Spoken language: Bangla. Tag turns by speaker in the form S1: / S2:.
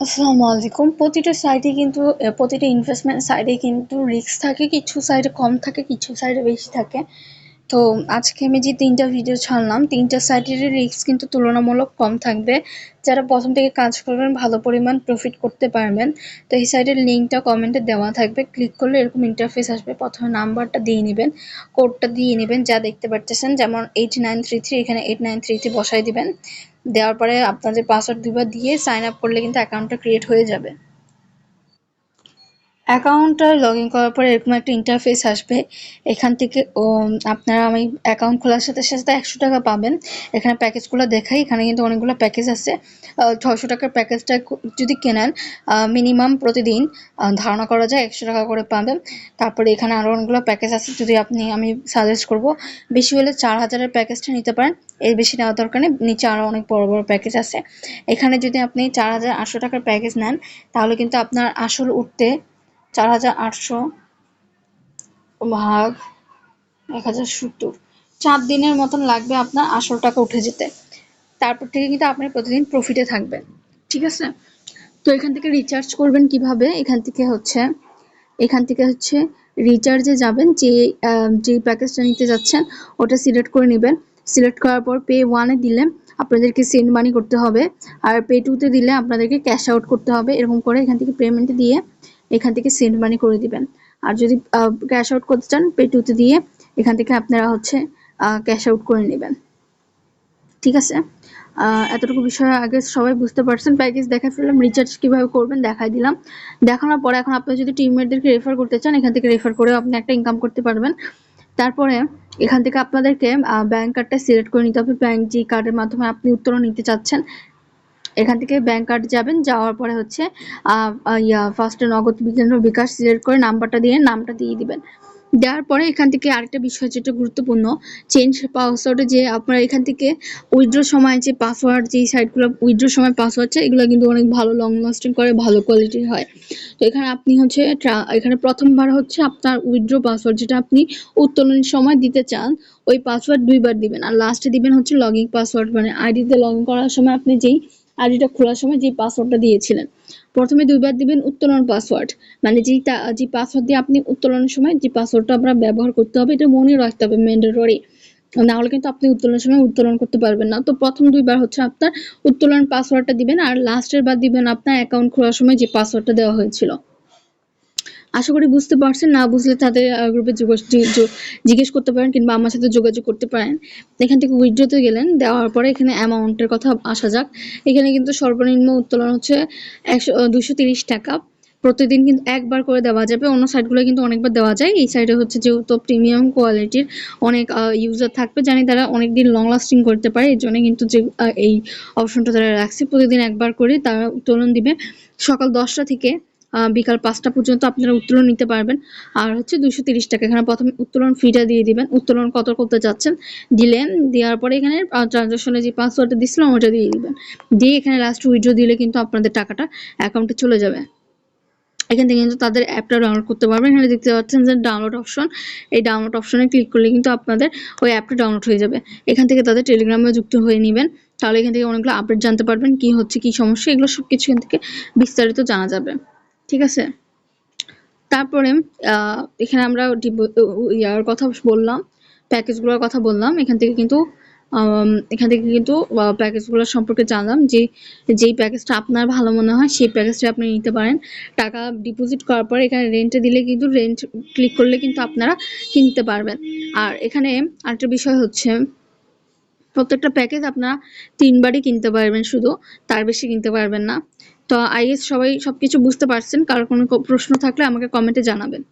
S1: আসসালামু আলাইকুম। প্রতিটা সাইডে কিন্তু প্রতিটা ইনভেস্টমেন্ট সাইডে কিন্তু রিস্ক থাকে, কিছু সাইডে কম থাকে, কিছু সাইডে বেশি থাকে। তো আজকে আমি যে তিনটা ভিডিও ছাড়লাম, তিনটা সাইটের রিস্ক কিন্তু তুলনামূলক কম থাকবে। যারা প্রথম থেকে কাজ করবেন, ভালো পরিমাণ প্রফিট করতে পারবেন। তো এই সাইটের লিঙ্কটা কমেন্টে দেওয়া থাকবে। ক্লিক করলে এরকম ইন্টারফেস আসবে। প্রথমে নাম্বারটা দিয়ে নেবেন কোডটা দিয়ে নেবেন, যা দেখতে পারতেছেন। যেমন এইট নাইন থ্রি থ্রি এখানে এইট নাইন থ্রি বসাই দিবেন। দেওয়ার পরে আপনাদের পাসওয়ার্ড দুবার দিয়ে সাইন আপ করলে কিন্তু অ্যাকাউন্টটা ক্রিয়েট হয়ে যাবে। অ্যাকাউন্টটা লগ ইন করার পরে এরকম একটা ইন্টারফেস আসবে। এখান থেকে, ও, আপনারা আমি অ্যাকাউন্ট খোলার সাথে সাথে একশো টাকা পাবেন। এখানে প্যাকেজগুলো দেখাই, এখানে কিন্তু অনেকগুলো প্যাকেজ আছে। ছশো টাকার প্যাকেজটা যদি কেনেন মিনিমাম প্রতিদিন ধারণা করা যায় একশো টাকা করে পাবেন। তারপরে এখানে আরও অনেকগুলো প্যাকেজ আছে, যদি আপনি, আমি সাজেস্ট করব। বেশি হলে চার হাজারের প্যাকেজটা নিতে পারেন। এর বেশি নেওয়ার দরকার নেই, নিচে আরও অনেক বড় বড় প্যাকেজ আছে। এখানে যদি আপনি চার হাজার আটশো টাকার প্যাকেজ নেন, তাহলে কিন্তু আপনার আসল উঠতে চার হাজার আটশো ভাগ এক হাজার সত্তর। চার দিনের মতন লাগবে আপনার আসল টাকা উঠে যেতে। তারপর থেকে কিন্তু আপনি প্রতিদিন প্রফিটে থাকবেন। ঠিক আছে? তো এখান থেকে রিচার্জ করবেন কীভাবে? এখান থেকে হচ্ছে, এখান থেকে হচ্ছে রিচার্জে যাবেন। যে যে প্যাকেজটা নিতে যাচ্ছেন, ওটা সিলেক্ট করে নেবেন। সিলেক্ট করার পর পে ওয়ানে দিলে আপনাদেরকে সেন্ড মানি করতে হবে। আর পে টুতে দিলে আপনাদেরকে ক্যাশ আউট করতে হবে। এরকম করে এখান থেকে পেমেন্ট দিয়ে এখান থেকে সেন্ড মানি করে দিবেন। আর যদি ক্যাশ আউট করতে চান পে টুতে দিয়ে এখান থেকে আপনারা হচ্ছে ক্যাশ আউট করে নেবেন। ঠিক আছে? এতটুকু বিষয় আগে সবাই বুঝতে পারছেন। প্যাকেজ দেখা ফেললাম রিচার্জ কীভাবে করবেন দেখাই দিলাম। দেখানোর পরে এখন আপনি যদি টিমমেটদেরকে রেফার করতে চান, এখান থেকে রেফার করেও আপনি একটা ইনকাম করতে পারবেন। তারপরে এখান থেকে আপনাদেরকে ব্যাংক কার্ডটা সিলেক্ট করে নিতে হবে। ব্যাংক যে কার্ডের মাধ্যমে আপনি উত্তোলন নিতে চাচ্ছেন। এখান থেকে ব্যাংক কার্ড যাবেন, যাওয়ার পরে হচ্ছে ইয়া ফার্স্টে নগদ বিকাশ সিলেক্ট করে নাম্বারটা দিয়ে, নামটা দিয়ে দিবেন। দেওয়ার পরে এখান থেকে আরেকটা বিষয় যেটা গুরুত্বপূর্ণ চেঞ্জ পাসওয়ার্ডে যে আপনারা এখান থেকে উইথড্র সময় যে পাসওয়ার্ড যে সাইটগুলো উইথড্র সময় পাসওয়ার্ড চাই এগুলো কিন্তু অনেক ভালো লং লাস্টিং করে, ভালো কোয়ালিটির হয়। তো এখানে আপনি হচ্ছে এখানে প্রথমবার হচ্ছে আপনার উইথড্র পাসওয়ার্ড যেটা আপনি উত্তোলনের সময় দিতে চান, ওই পাসওয়ার্ড দুইবার দিবেন। আর লাস্টে দিবেন হচ্ছে লগইন পাসওয়ার্ড মানে আইডিতে লগ ইন করার সময় আপনি যেই আইডিটা খোলার সময় যে পাসওয়ার্ডটা দিয়েছিলেন। প্রথমে দুইবার দিবেন উত্তোলন পাসওয়ার্ড মানে যে যে পাসওয়ার্ড দিয়ে আপনি উত্তোলনের সময় যে পাসওয়ার্ডটা আমরা ব্যবহার করতে হবে, এটা মনে রাখতে হবে ম্যান্ডেটরি না হলে কিন্তু আপনি উত্তোলনের সময় উত্তোলন করতে পারবেন না। তো প্রথম দুইবার হচ্ছে আপনার উত্তোলন পাসওয়ার্ডটা দিবেন আর লাস্টের বার দিবেন আপনার অ্যাকাউন্ট খোলার সময় যে পাসওয়ার্ডটা দেওয়া হয়েছিল। আশা করি বুঝতে পারছেন, না বুঝলে তাদের গ্রুপে জিজ্ঞেস করতে পারেন কিংবা আমার সাথে যোগাযোগ করতে পারেন। এখান থেকে উইথড্রতে গেলেন, দেওয়ার পরে এখানে অ্যামাউন্টের কথা আসা যাক। এখানে কিন্তু সর্বনিম্ন উত্তোলন হচ্ছে একশো দুশো টাকা। প্রতিদিন কিন্তু একবার করে দেওয়া যাবে, অন্য সাইটগুলো কিন্তু অনেকবার দেওয়া যায়। এই সাইডে হচ্ছে যেহেতু প্রিমিয়াম কোয়ালিটির অনেক ইউজার থাকবে, জানি তারা অনেক দিন লং লাস্টিং করতে পারে। এই জন্য কিন্তু যে এই অপশনটা তারা রাখছে। প্রতিদিন একবার করে তারা উত্তোলন দিবে। সকাল দশটা থেকে বিকাল পাঁচটা পর্যন্ত আপনারা উত্তোলন নিতে পারবেন। আর হচ্ছে দুশো তিরিশ টাকা। এখানে প্রথমে উত্তোলন ফিটা দিয়ে দিবেন। উত্তোলন কত করতে চাচ্ছেন? দিলেন, দেওয়ার পরে এখানে ট্রানজাকশনে যে পাসওয়ার্ডটা দিচ্ছিলাম ওটা দিয়ে দিবেন। দিয়ে এখানে লাস্ট উইড্রো দিলে কিন্তু আপনাদের টাকাটা অ্যাকাউন্টে চলে যাবে। এখান থেকে কিন্তু তাদের অ্যাপটা ডাউনলোড করতে পারবেন। এখানে দেখতে পাচ্ছেন যে ডাউনলোড অপশন এই ডাউনলোড অপশনে ক্লিক করলে কিন্তু আপনাদের ওই অ্যাপটা ডাউনলোড হয়ে যাবে। এখান থেকে তাদের টেলিগ্রামে যুক্ত হয়ে নেবেন। তাহলে এখান থেকে অনেকগুলো আপডেট জানতে পারবেন, কি হচ্ছে, কি সমস্যা, এগুলো সব কিছু এখান থেকে বিস্তারিত জানা যাবে। ঠিক আছে? তারপরে এখানে আমরা ইয়ার কথা বললাম, প্যাকেজগুলোর কথা বললাম, এখান থেকে কিন্তু এখান থেকে কিন্তু প্যাকেজগুলো সম্পর্কে জানলাম যে যেই প্যাকেজটা আপনার ভালো মনে হয়, সেই প্যাকেজটা আপনি নিতে পারেন। টাকা ডিপোজিট করার পর এখানে রেন্টে দিলে কিন্তু রেন্ট ক্লিক করলে কিন্তু আপনারা কিনতে পারবেন। আর এখানে আরেকটা বিষয় হচ্ছে, প্রত্যেকটা প্যাকেজ আপনারা তিনবারই কিনতে পারবেন শুধু, তার বেশি কিনতে পারবেন না। তো আই সবাই সবকিছু বুঝতে পারছেন। কারও কোনো প্রশ্ন থাকলে আমাকে কমেন্টে জানাবেন।